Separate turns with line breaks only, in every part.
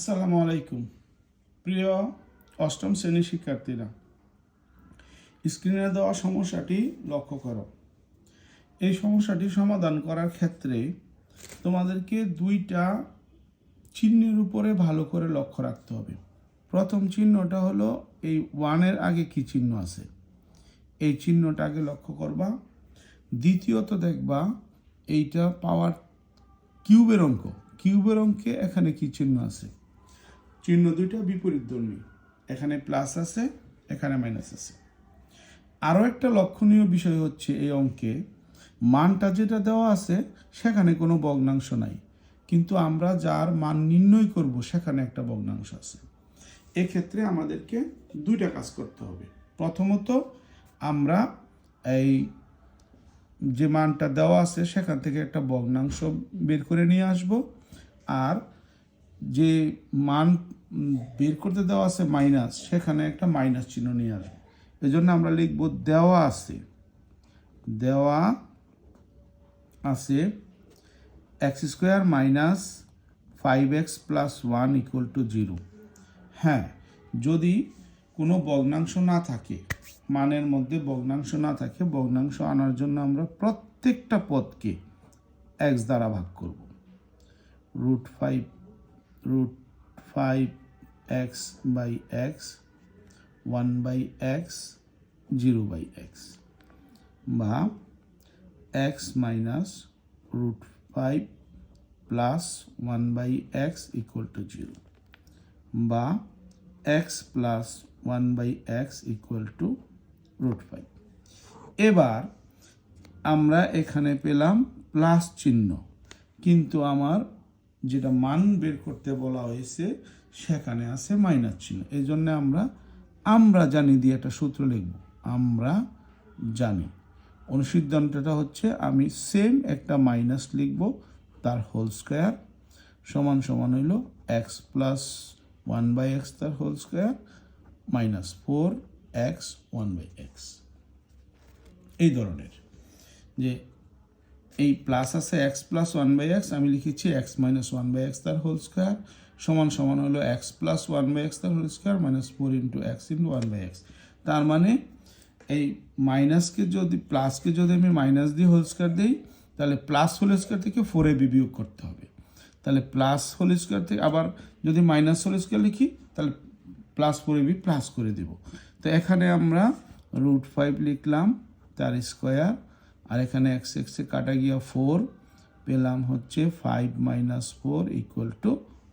আসসালামু আলাইকুম। প্রিয় অষ্টম শ্রেণির শিক্ষার্থীরা, স্ক্রিনে দেওয়া সমস্যাটি লক্ষ্য করো। এই সমস্যাটি সমাধান করার ক্ষেত্রে তোমাদেরকে দুইটা চিহ্নের উপরে ভালো করে লক্ষ্য রাখতে হবে। প্রথম চিহ্নটা হলো এই ওয়ানের আগে কি চিহ্ন আছে? এই চিহ্নটা আগে লক্ষ্য করবা। দ্বিতীয়ত দেখবা এইটা পাওয়ার কিউবের অঙ্ক। কিউবের অঙ্কে এখানে কি চিহ্ন আছে? চিহ্ন দুইটা বিপরীত ধর্মী এখানে প্লাস আছে, এখানে মাইনাস আছে। আরও একটা লক্ষণীয় বিষয় হচ্ছে এই অঙ্কে, মানটা যেটা দেওয়া আছে, সেখানে কোনো ভগ্নাংশ নাই। কিন্তু আমরা যার মান নির্ণয় করব, সেখানে একটা ভগ্নাংশ আছে। এক্ষেত্রে আমাদেরকে দুইটা কাজ করতে হবে। প্রথমত, আমরা এই যে মানটা দেওয়া আছে, সেখান থেকে একটা ভগ্নাংশ বের করে নিয়ে আসব। আর যে মান বের করতে দেওয়া আছে মাইনাস, সেখানে একটা মাইনাস চিহ্ন নিয়ে আসব। এই জন্য আমরা লিখব দেওয়া আছে দেওয়া আছে x square minus five x plus one equal to zero হ্যাঁ যদি কোনো ভগ্নাংশ না থাকে, মানের মধ্যে ভগ্নাংশ না থাকে, ভগ্নাংশ আনার জন্য আমরা প্রত্যেকটা পদকে এক্স দ্বারা ভাগ করব। Root five root five x by x one by x zero by x বা x minus root five plus one by x equal to zero বা x plus one by x equal to root five এবার আমরা এখানে পেলাম plus চিহ্ন, কিন্তু আমার যেটা মান বের করতে বলা হয়েছে, সেখানে আছে মাইনাস চিহ্ন। এই জন্য আমরা আমরা জানি দিয়ে একটা সূত্র লিখব। আমরা জানি। অনুসিদ্ধান্তটা হচ্ছে আমি সেম একটা মাইনাস লিখব, তার হোল স্কোয়ার সমান সমান হইল x plus one by x তার whole square minus four x one by x এই ধরনের। যে এই প্লাস আছে x plus one by x আমি লিখেছি x minus one by x তার হোল স্কোয়ার সমান সমান হলো x plus one by x তার whole square minus four into x into one by x তার মানে এই মাইনাসকে যদি প্লাসকে যদি আমি মাইনাস দিয়ে হোল স্কোয়ার দিই, তাহলে প্লাস হোল স্কোয়ার থেকে ফোরে বিবিয়োগ করতে হবে। তাহলে প্লাস হোল স্কোয়ার থেকে, আবার যদি মাইনাস হোল স্কোয়ার লিখি, তাহলে প্লাস ফোরে বি প্লাস করে দেব। তো এখানে আমরা রুট ফাইভ লিখলাম, তার স্কোয়ার আর এখানে এক্স এক্সে কাটা গিয়া ফোর পেলাম হচ্ছে five minus four equal to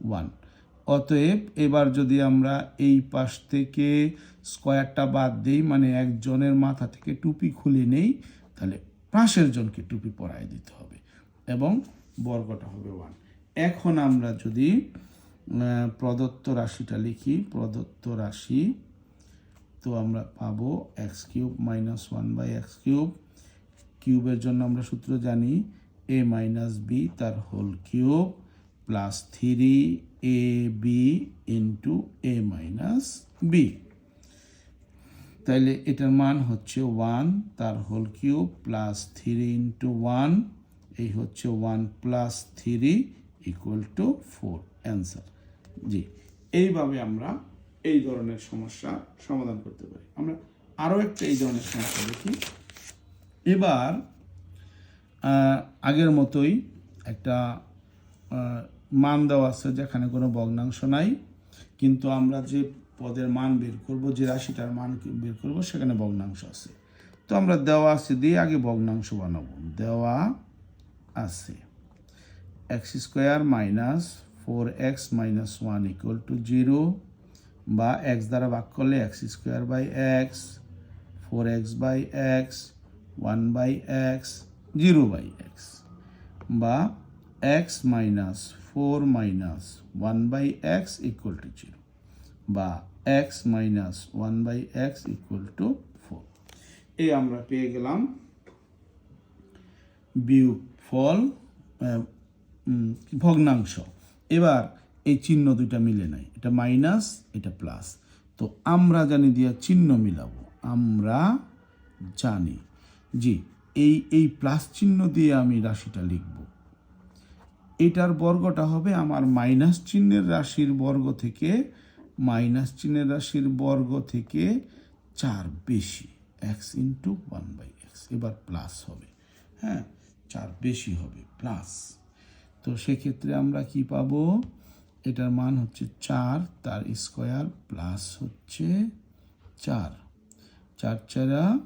one অতএব এবার যদি আমরা এই পাশ থেকে স্কোয়ারটা বাদ দিই মানে একজনের মাথা থেকে টুপি খুলে নেই, তাহলে পাশের জনকে টুপি পরায় দিতে হবে এবং বর্গটা হবে ওয়ান এখন আমরা যদি প্রদত্ত রাশিটা লিখি, প্রদত্ত রাশি, তো আমরা পাবো x cube minus one by x cube কিউবের জন্য আমরা সূত্র জানি এ মাইনাস বি তার whole cube plus three a b into a minus b তাইলে এটার মান হচ্ছে ওয়ান তার whole cube plus three into one এই হচ্ছে one plus three equal to four answer জি, এইভাবে আমরা এই ধরনের সমস্যা সমাধান করতে পারি। আমরা আরও একটা এই ধরনের সমস্যা দেখি। এবার আগের মতোই একটা মান দেওয়া আছে যেখানে কোনো ভগ্নাংশ নাই। কিন্তু আমরা যে পদের মান বের করব, যে রাশিটার মান বের করব, সেখানে ভগ্নাংশ আছে। তো আমরা দেওয়া আছে দিয়ে আগে ভগ্নাংশ বানাবো। দেওয়া আছে। X square minus four x minus one equal to zero বা এক্স দ্বারা ভাগ করলে x square by x four x by x one by x, zero by x, বা x minus four minus one by x equal to zero, বা x minus one by x equal to four এই আমরা পেয়ে গেলাম বিয়োগ ফল ভগ্নাংশ। এবার এই চিহ্ন দুইটা মিলে নাই, এটা মাইনাস, এটা প্লাস। তো আমরা জানি দিয়া চিহ্ন মিলাবো, আমরা জানি। জি, এই এই প্লাস চিহ্ন দিয়ে আমি রাশিটা লিখব। এটার বর্গটা হবে আমার মাইনাস চিহ্নের রাশির বর্গ থেকে, মাইনাস চিহ্নের রাশির বর্গ থেকে চার বেশি x into one by x এবার প্লাস হবে। হ্যাঁ চার বেশি হবে প্লাস তো সেক্ষেত্রে আমরা কি পাবো? এটার মান হচ্ছে চার, তার স্কোয়ার প্লাস হচ্ছে চার। চার চারা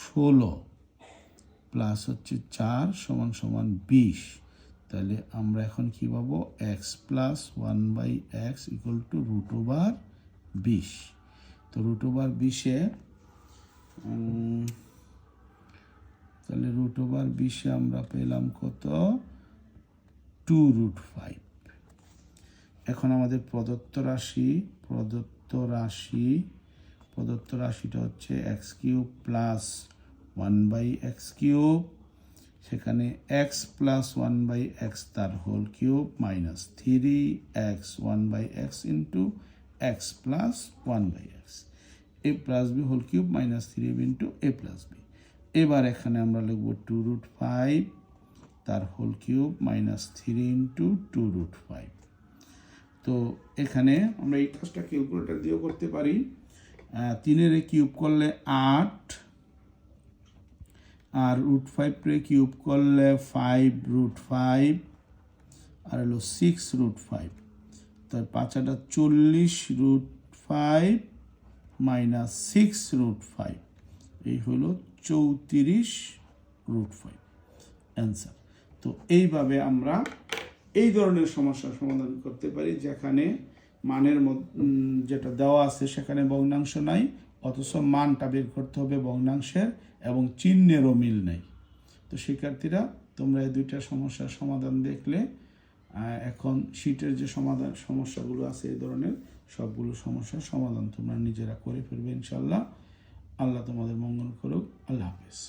ষোলো প্লাস হচ্ছে চার সমান সমান বিশ। তাহলে আমরা এখন কি পাবো? X plus one by x equal to root over বিশ। তো রুট ওভার বিশে তাহলে রুট ওভার বিশে আমরা পেলাম কত? টু রুট ফাইভ এখন আমাদের প্রদত্ত রাশি প্রদত্ত রাশি প্রদত্ত রাশিটা হচ্ছে x cube plus one by x cube. সেখানে x plus one by x তার whole cube minus three x one by x into x plus one by x a plus b whole cube minus three into a plus b. এবার এখানে আমরা লিখব two root five তার whole cube minus three into two root five. তো এখানে আমরা এই কাজটা ক্যালকুলেটর দিয়েও করতে পারি। তিনের কিউব করলে আট, আর রুট ফাইভ রে কিউব করলে ফাইভ, রুট ফাইভ, আর হলো সিক্স, রুট ফাইভ। তার পাঁচাটা চল্লিশ, root five, minus six, root five. এই হলো চৌত্রিশ, রুট ফাইভ। অ্যান্সার। তো এইভাবে আমরা এই ধরনের সমস্যার সমাধান করতে পারি যেখানে মানের যেটা দেওয়া আছে সেখানে ভগ্নাংশ নাই, অথচ মানটা বের করতে হবে ভগ্নাংশের এবং চিহ্নেরও মিল নেই। তো শিক্ষার্থীরা, তোমরা এই দুইটা সমস্যার সমাধান দেখলে এখন শীটের যে সমাধান, সমস্যাগুলো আছে এই ধরনের, সবগুলো সমস্যার সমাধান তোমরা নিজেরা করে ফেলবে ইনশাল্লাহ আল্লাহ তোমাদের মঙ্গল করুক। আল্লাহ হাফেজ।